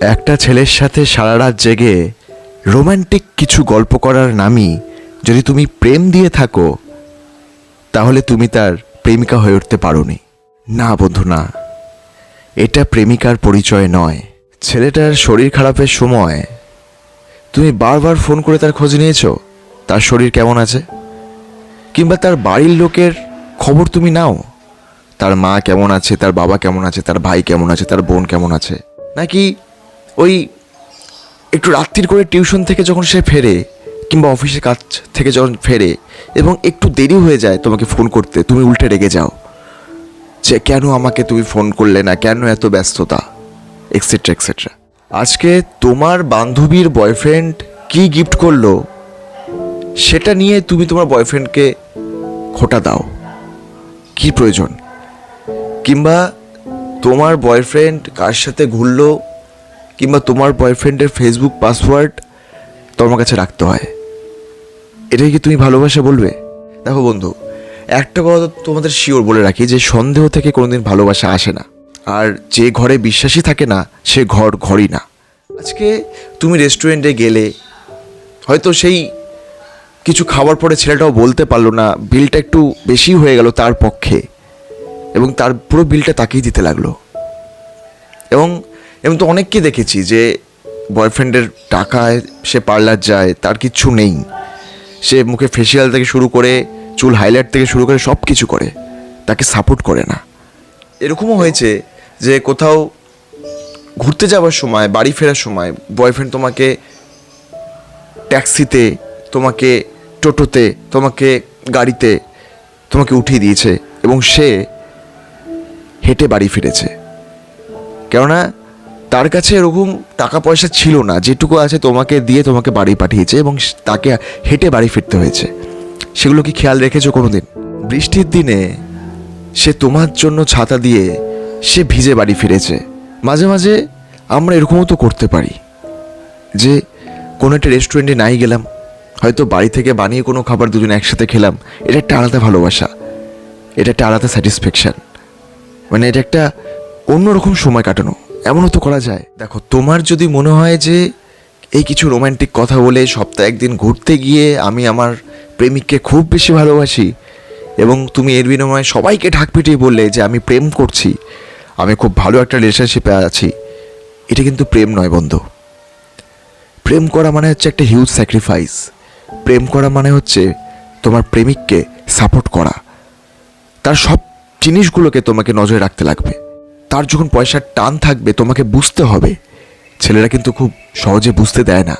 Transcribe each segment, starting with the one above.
একটা ছেলের সাথে সারা রাত জেগে রোমান্টিক কিছু গল্প করার নামই যদি তুমি প্রেম দিয়ে থাকো, তাহলে তুমি তার প্রেমিকা হয়ে উঠতে পারোনি। না বন্ধু, না। এটা প্রেমিকার পরিচয় নয়। ছেলেটার শরীর খারাপের সময় তুমি বারবার ফোন করে তার খোঁজ নিয়েছো? তার শরীর কেমন আছে? কিংবা তার বাড়ির লোকের খবর তুমি নাও? তার মা কেমন আছে? তার বাবা কেমন আছে? তার ভাই কেমন আছে? তার বোন কেমন আছে? নাকি ওই একটু রাত্রির করে টিউশন থেকে যখন সে ফেরে, কিংবা অফিসের কাজ থেকে যখন ফেরে, এবং একটু দেরি হয়ে যায় তোমাকে ফোন করতে, তুমি উল্টে রেগে যাও। যে কেন আমাকে তুমি ফোন করলে না, কেন এত ব্যস্ততা এক্সেট্রা এক্সেট্রা আজকে তোমার বান্ধবীর বয়ফ্রেন্ড কি গিফট করল, সেটা নিয়ে তুমি তোমার বয়ফ্রেন্ডকে খোটা দাও। কি প্রয়োজন? কিংবা তোমার বয়ফ্রেন্ড কার সাথে ঘুরলো কিংবা তোমার বয়ফ্রেন্ডের ফেসবুক পাসওয়ার্ড তোমার কাছে রাখতে হয়। এটাই কি তুমি ভালোবাসা বলবে? দেখো বন্ধু, একটা কথা তোমাদের শিওর বলে রাখি যে সন্দেহ থেকে কোনোদিন ভালোবাসা আসে না। আর যে ঘরে বিশ্বাসী থাকে না, সে ঘর ঘরই না। আজকে তুমি রেস্টুরেন্টে গেলে, হয়তো সেই কিছু খাওয়ার পরে ছেলেটাও বলতে পারল না বিলটা একটু বেশি হয়ে গেল তার পক্ষে। এবং তার পুরো বিলটা তাকেই দিতে লাগল। এবং এমন তো অনেককে দেখেছি যে বয়ফ্রেন্ডের টাকায় সে পার্লার যায়, তার কিচ্ছু নেই। সে মুখে ফেসিয়াল থেকে শুরু করে, চুল হাইলাইট থেকে শুরু করে সব কিছু করে, তাকে সাপোর্ট করে না। এরকমও হয়েছে যে কোথাও ঘুরতে যাওয়ার সময়, বাড়ি ফেরার সময় বয়ফ্রেন্ড তোমাকে ট্যাক্সিতে তোমাকে টোটোতে, তোমাকে গাড়িতে, তোমাকে উঠিয়ে দিয়েছে এবং সে হেঁটে বাড়ি ফিরেছে। কেননা তার কাছে এরকম টাকা পয়সা ছিল না, যেটুকু আছে তোমাকে দিয়ে তোমাকে বাড়ি পাঠিয়েছে এবং তাকে হেঁটে বাড়ি ফিরতে হয়েছে। সেগুলো কি খেয়াল রেখেছো কোনো দিন বৃষ্টির দিনে সে তোমার জন্য ছাতা দিয়ে সে ভিজে বাড়ি ফিরেছে। মাঝে মাঝে আমরা এরকমও তো করতে পারি যে কোনো একটা রেস্টুরেন্টে নাই গেলাম, হয়তো বাড়ি থেকে বানিয়ে কোনো খাবার দুজন একসাথে খেলাম, এটা একটা আলাদা ভালোবাসা, এটা একটা আলাদা স্যাটিসফ্যাকশন মানে এটা একটা অন্যরকম সময় কাটানো। এমনও তো করা যায়। দেখো, তোমার যদি মনে হয় যে এই কিছু রোম্যান্টিক কথা বলে সপ্তাহে একদিন ঘুরতে গিয়ে আমি আমার প্রেমিককে খুব বেশি ভালোবাসি এবং তুমি এর বিনিময়ে সবাইকে ঢাক পিটিয়ে বললে যে আমি প্রেম করছি, আমি খুব ভালো একটা রিলেশনশিপে আছি, এটা কিন্তু প্রেম নয় বন্ধু। প্রেম করা মানে হচ্ছে একটা হিউজ স্যাক্রিফাইস প্রেম করা মানে হচ্ছে তোমার প্রেমিককে সাপোর্ট করা। তার সব জিনিসগুলোকে তোমাকে নজরে রাখতে লাগবে। তার যখন পয়সার টান থাকবে, তোমাকে বুঝতে হবে। ছেলেরা কিন্তু খুব সহজে বুঝতে দেয় না।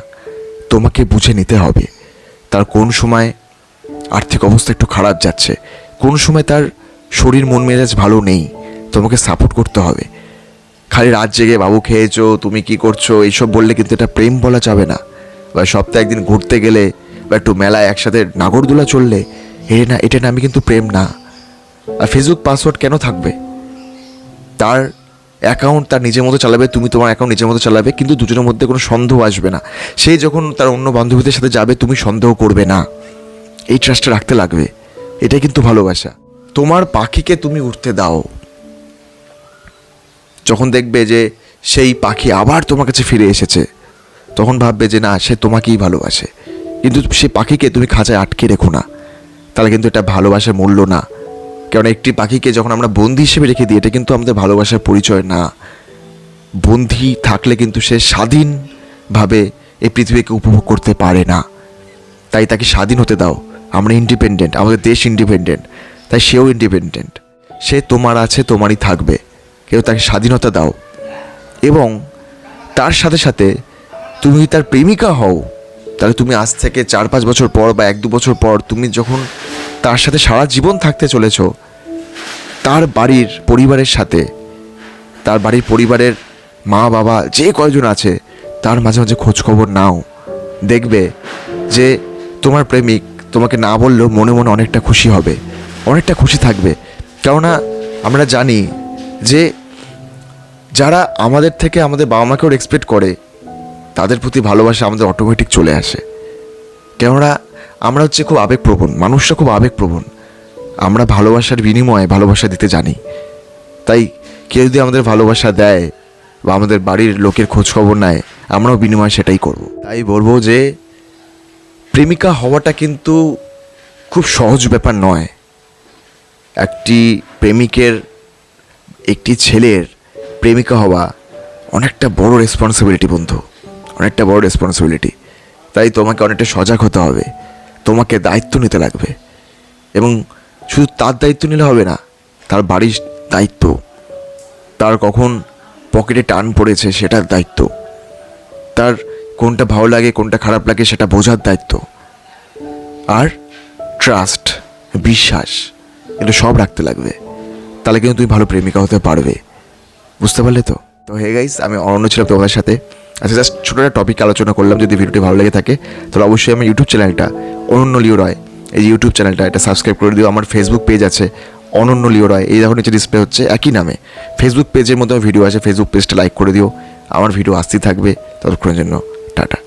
তোমাকে বুঝে নিতে হবে। তার কোন সময় আর্থিক অবস্থা একটু খারাপ যাচ্ছে, কোন সময় তার শরীর মন মেজাজ ভালো নেই, তোমাকে সাপোর্ট করতে হবে। খালি রাত জেগে, বাবু খেয়েছো, তুমি কি করছ? এইসব বললে কিন্তু এটা প্রেম বলা যাবে না। বা সপ্তাহে একদিন ঘুরতে গেলে বা একটু মেলায় একসাথে নাগরদোলা চললে এটা না এটা না, আমি কিন্তু প্রেম না। আর ফেসবুক পাসওয়ার্ড কেন থাকবে? তার অ্যাকাউন্ট তার নিজের মতো চালাবে, তুমি তোমার অ্যাকাউন্ট নিজের মতো চালাবে, কিন্তু দুজনের মধ্যে কোনো সন্দেহ আসবে না। সে যখন তার অন্য বান্ধবীদের সাথে যাবে, তুমি সন্দেহ করবে না। এই ট্রাস্টটা রাখতে লাগবে। এটাই কিন্তু ভালোবাসা। তোমার পাখিকে তুমি উঠতে দাও। যখন দেখবে যে সেই পাখি আবার তোমার কাছে ফিরে এসেছে, তখন ভাববে যে না, সে তোমাকেই ভালোবাসে। কিন্তু সেই পাখিকে তুমি খাঁচায় আটকে রেখো না। তাহলে কিন্তু এটা ভালোবাসার মূল্য না। কারণ একটি পাখিকে যখন আমরা বন্দি হিসেবে রেখে দিই, এটা কিন্তু আমাদের ভালোবাসার পরিচয় না। বন্দি থাকলে কিন্তু সে স্বাধীনভাবে এই পৃথিবীকে উপভোগ করতে পারে না। তাই তাকে স্বাধীন হতে দাও। আমরা ইন্ডিপেন্ডেন্ট আমাদের দেশ ইন্ডিপেন্ডেন্ট তাই সেও ইন্ডিপেন্ডেন্ট সে তোমার আছে, তোমারই থাকবে। কেউ তাকে স্বাধীনতা দাও। এবং তার সাথে সাথে তুমি তার প্রেমিকা হও, তাহলে তুমি আজ থেকে চার পাঁচ বছর পর বা এক দু বছর পর তুমি যখন তার সাথে সারা জীবন থাকতে চলেছো। তার বাড়ির পরিবারের সাথে, তার বাড়ির পরিবারের মা, বাবা, যে কয়জন আছে, তার মাঝে মাঝে খোঁজখবর নাও। দেখবে যে তোমার প্রেমিক তোমাকে না বললেও মনে মনে অনেকটা খুশি হবে, অনেকটা খুশি থাকবে। কেননা আমরা জানি যে যারা আমাদের থেকে আমাদের বাবা মাকেও এক্সপেক্ট করে, তাদের প্রতি ভালোবাসা আমাদের অটোমেটিক চলে আসে। কেননা আমরা হচ্ছে খুব আবেগপ্রবণ, মানুষরা খুব আবেগপ্রবণ। আমরা ভালোবাসার বিনিময়ে ভালোবাসা দিতে জানি। তাই কেউ যদি আমাদের ভালোবাসা দেয় বা আমাদের বাড়ির লোকের খোঁজখবর নেয়, আমরাও বিনিময়ে সেটাই করব। তাই বলব যে, প্রেমিকা হওয়াটা কিন্তু খুব সহজ ব্যাপার নয়। একটি প্রেমিকের, একটি ছেলের প্রেমিকা হওয়া অনেকটা বড় রেসপন্সিবিলিটি বন্ধু, অনেকটা বড় রেসপন্সিবিলিটি তাই তোমাকে অনেকটা সজাগ হতে হবে। তোমাকে দায়িত্ব নিতে লাগবে। এবং শুধু তার দায়িত্ব নিলে হবে না, তার বাড়ির দায়িত্ব। তার কখন পকেটে টান পড়েছে সেটার দায়িত্ব। তার কোনটা ভালো লাগে, কোনটা খারাপ লাগে সেটা বোঝার দায়িত্ব। আর ট্রাস্ট বিশ্বাস, এগুলো সব রাখতে লাগবে। তাহলে কিন্তু তুমি ভালো প্রেমিকা হতে পারবে। বুঝতে পারলে তো? তো হে গাইস আমি অরণ্য ছিলাম তোমাদের সাথে। আচ্ছা জাস্ট ছোটো একটা টপিক আলোচনা করলাম, যদি ভিডিওটি ভালো লেগে থাকে, তাহলে অবশ্যই আমার ইউটিউব চ্যানেলটা অনন্য লিও রয়, এই ইউটিউব চ্যানেলটা এটা সাবস্ক্রাইব করে দিও। আমার ফেসবুক পেজ আছে অনন্য লিও রয়, এই দেখো নিচে ডিসপ্লে হচ্ছে একই নামে। ফেসবুক পেজের মধ্যে ভিডিও আছে ফেসবুক পেজটা লাইক করে দিও। আমার ভিডিও আসতেই থাকবে। ততক্ষণের জন্য, টাটা।